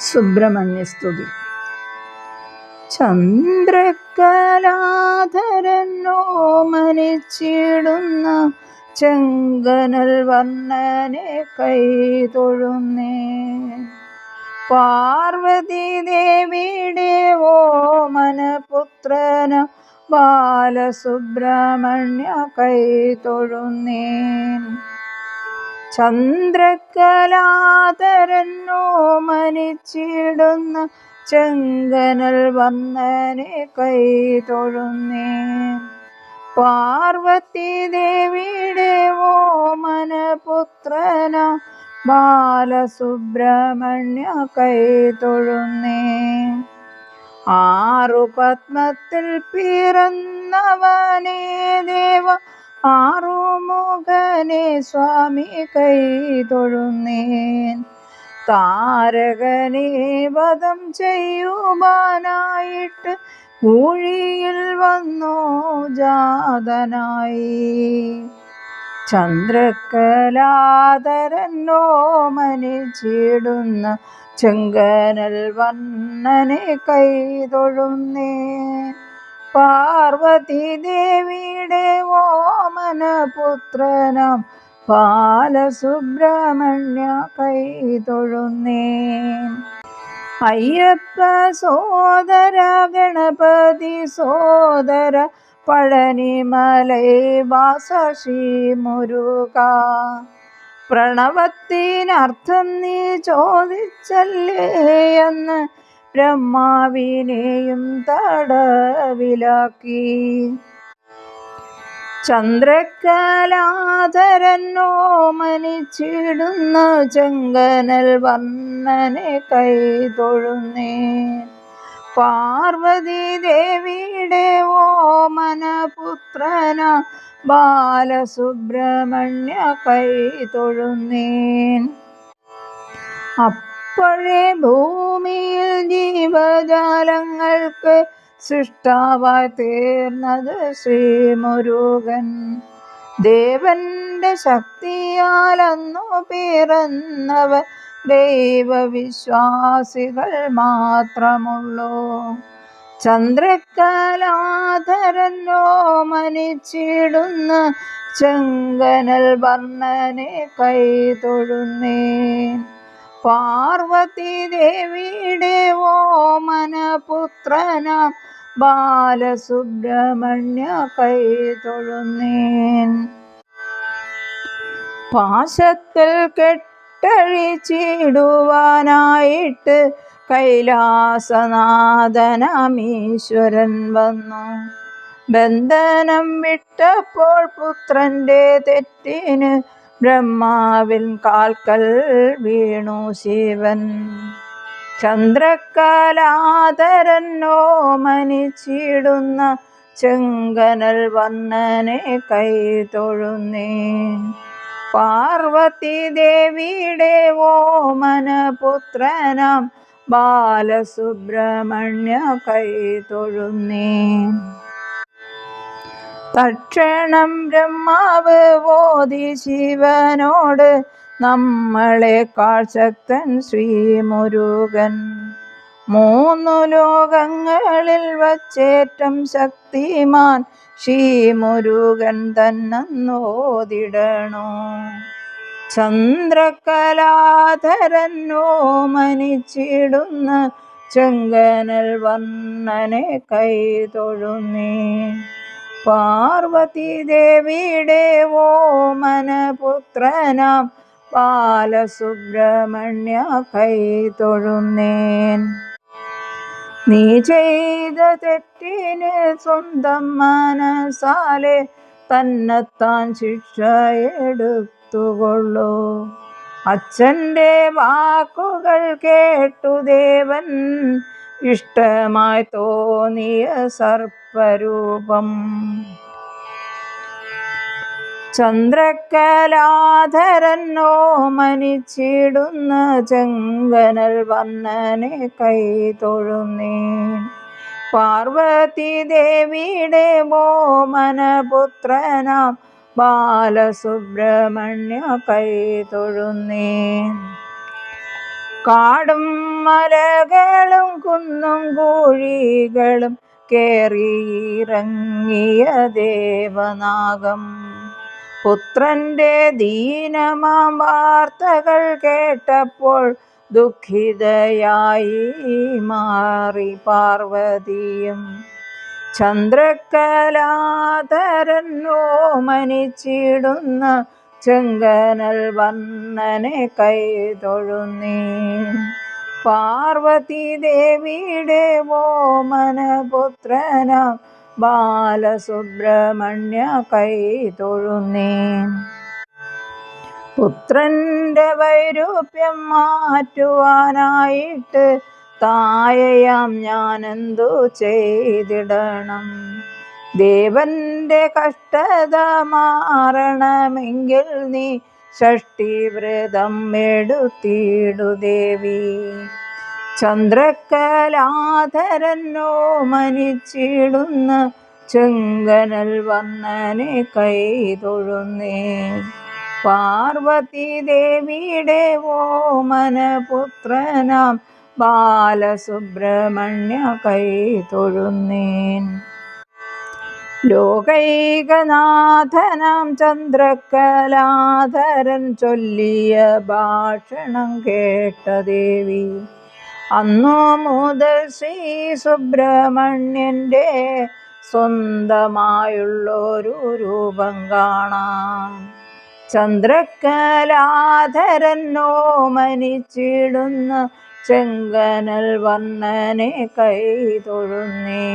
സുബ്രഹ്മണ്യസ്തുതി. ചന്ദ്രക്കലാധരനോ മനിച്ചിടുന്ന ചെങ്കനൽ വർണനെ കൈ തൊഴുന്നേ പാർവതി ദേവിയുടെ ഓമനപുത്രന ബാലസുബ്രഹ്മണ്യ കൈ തൊഴുന്നേൻ ചന്ദ്രകലാധരനോ മനിച്ചിടുന്ന ചെങ്കനൽ വന്നനെ കൈ തൊഴുന്നേ. പാർവതി ദേവിയുടെ ഓമനപുത്രന ബാലസുബ്രഹ്മണ്യ കൈ തൊഴുന്നേ. ആറു പത്മത്തിൽ പിറന്നവനേ ദേവ ആറുമുഖനെ സ്വാമി കൈ തൊഴുന്നേൻ. താരകനെ വധം ചെയ്യുവാനായിട്ട് ഊഴിയിൽ വന്നു ജാതനായി. ചന്ദ്രക്കലാതരനോ ചീടുന്ന ചെങ്കനൽ വണ്ണനെ കൈ തൊഴുന്നേ പാർവതി ദേവിയുടെ ഓമന പുത്രനാം ബാലസുബ്രഹ്മണ്യ കൈ തൊഴുന്നേ. അയ്യപ്പ സോദര ഗണപതി സോദര പഴനിമലൈ വാസ ശ്രീ മുരുക. പ്രണവത്തിനർത്ഥം നീ ചോദിച്ചല്ലേ എന്ന് ബ്രഹ്മാവിനെയും തടവിലാക്കി. ചന്ദ്രക്കലാധരനോ മനിച്ചിടുന്ന ചെങ്കനൽ വർണനെ കൈ തൊഴുന്നേ പാർവതി ദേവിയുടെ ഓമനപുത്രന ബാലസുബ്രഹ്മണ്യ കൈ തൊഴുന്നേൻ അപ്പോഴേ ഭൂമിയിൽ ജീവജാലങ്ങൾക്ക് സൃഷ്ടാവായി തീർന്നത് ശ്രീമുരുകൻ ദേവന്റെ ശക്തിയാലന്നു പിറന്നവർ ദൈവവിശ്വാസികൾ മാത്രമുള്ളൂ. ചന്ദ്രക്കലാധരനോ മനിച്ചിടുന്ന ചെങ്കനൽ വർണനെ കൈ തൊഴുന്നേൻ പാർവതി ദേവിയുടെ ഓമനപുത്രനാം ബാലസുബ്രഹ്മണ്യ കൈ തൊഴുന്നേൻ. പാശത്തിൽ കെട്ടഴിച്ചിടുവാനായിട്ട് കൈലാസനാഥനമീശ്വരൻ വന്നു. ബന്ധനം വിട്ടപ്പോൾ പുത്രന്റെ തെറ്റിന് ബ്രഹ്മാവിൻ കാൽക്കൽ വീണു ശിവൻ. ചന്ദ്രക്കലാധരനോ മനിച്ചിടുന്ന ചെങ്കനൽ വർണനെ കൈ തൊഴുന്നേ. പാർവതി ദേവിയുടെ ഓമനപുത്രനാം ബാലസുബ്രഹ്മണ്യ കൈ തൊഴുന്നേ. തക്ഷണം ബ്രഹ്മാവ് ഓതി ശിവനോട് നമ്മളെ ശക്തൻ ശ്രീമുരുകൻ. മൂന്നു ലോകങ്ങളിൽ വച്ചേറ്റം ശക്തിമാൻ ശ്രീമുരുകൻ തന്നോതിടണോ ചന്ദ്രകലാധരനോ മനിച്ചിടുന്ന ചെങ്കനൽ വർണനെ കൈ തൊഴുന്നേ പാർവതി ദേവിയുടെ ഓമനപുത്രനാം ബാലസുബ്രഹ്മണ്യ കൈ തൊഴുന്നേൻ. നീ ചെയ്ത തെറ്റിന് സ്വന്തം മനസാലെ തന്നെത്താൻ ശിക്ഷ എടുത്തുകൊള്ളൂ. അച്ഛന്റെ വാക്കുകൾ കേട്ടു ദേവൻ ഇഷ്ടമായി തോന്നിയ സർപ്പരൂപം. ചന്ദ്രക്കലാധരൻ ഓമനിച്ചിടുന്ന ചെങ്കനൽ വർണനെ കൈ തൊഴുന്നേ. പാർവതി ദേവിയുടെ മോമനപുത്രനാം ബാലസുബ്രഹ്മണ്യ കൈ തൊഴുന്നേ. കാടും മലകളും കുന്നും കോഴികളും കേറിയിറങ്ങിയ ദേവനാഗം. പുത്രന്റെ ദീനമാം വാർത്തകൾ കേട്ടപ്പോൾ ദുഃഖിതയായി മാറി പാർവതിയും. ചന്ദ്രകലാതരൻ മനിച്ചിടുന്ന ചെങ്കനൽ വന്നനെ കൈ തൊഴുന്നീ. പാർവതി ദേവിയുടെ ഓമനപുത്രനാം ബാലസുബ്രഹ്മണ്യ കൈ തൊഴുന്നേ. പുത്രന്റെ വൈരൂപ്യം മാറ്റുവാനായിട്ട് തായയാം ഞാനെന്തു ചെയ്തിടണം? ദേവന്റെ കഷ്ടത മാറണമെങ്കിൽ നീ ഷഷ്ടിവ്രതം എടുത്തിടു ദേവി. ചന്ദ്രക്കലാധരനോ മനിച്ചിടുന്ന ചെങ്കനൽ വന്നനെ കൈ തൊഴുന്നേ പാർവതി ദേവിയുടെ ഓമനപുത്രനാം ബാലസുബ്രഹ്മണ്യ കൈ തൊഴുന്നേൻ ലോകൈകനാഥനാം ചന്ദ്രകലാധരൻ ചൊല്ലിയ ഭാഷണം കേട്ട ദേവി അന്നു മുതൽ ശ്രീ സുബ്രഹ്മണ്യന്റെ സ്വന്തമായുള്ളൊരു രൂപം കാണാം. ചന്ദ്രകലാധരനോ മനിച്ചിടുന്ന ചെങ്കനൽ വർണനെ കൈ തൊഴുന്നേ